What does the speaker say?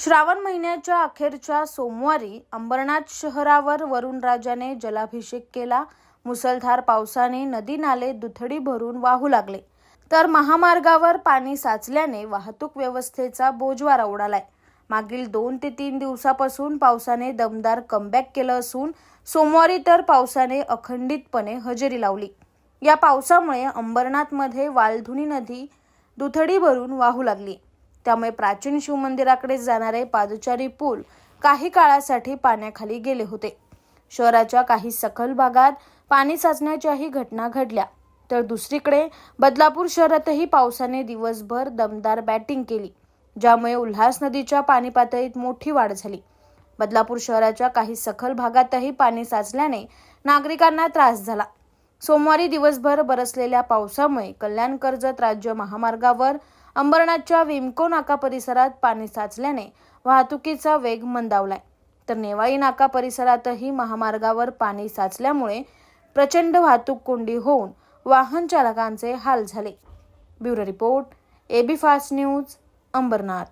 श्रावण महिन्याच्या अखेरच्या सोमवारी अंबरनाथ शहरावर वरुणराजाने जलाभिषेक केला. मुसळधार पावसाने नदी नाले दुथडी भरून वाहू लागले. तर महामार्गावर पाणी साचल्याने वाहतूक व्यवस्थेचा बोजवारा उडालाय. मागील दोन ते तीन दिवसापासून पावसाने दमदार कमबॅक केलं असून सोमवारी तर पावसाने अखंडितपणे हजेरी लावली. या पावसामुळे अंबरनाथमध्ये वालधुनी नदी दुथडी भरून वाहू लागली. त्यामुळे प्राचीन शिवमंदिराकडे जाणारे पादचारी पूल काही काळासाठी पाण्याखाली गेले होते. शहराच्या काही सखल भागात पाणी साचण्याच्याही घटना घडल्या. तर दुसरीकडे बदलापूर शहरातही पावसाने दिवसभर दमदार बॅटिंग केली ज्यामुळे उल्हास नदीच्या पाणी पातळीत मोठी वाढ झाली. बदलापूर शहराच्या काही सखल भागातही पाणी साचल्याने नागरिकांना त्रास झाला. सोमवारी दिवसभर बरसलेल्या पावसामुळे कल्याण कर्जत राज्य महामार्गावर अंबरनाथच्या विमको नाका परिसरात पाणी साचल्याने वाहतुकीचा वेग मंदावलाय. तर नेवाळी नाका परिसरातही महामार्गावर पाणी साचल्यामुळे प्रचंड वाहतूक कोंडी होऊन वाहन चालकांचे हाल झाले. Bureau report AB fast news Ambernath.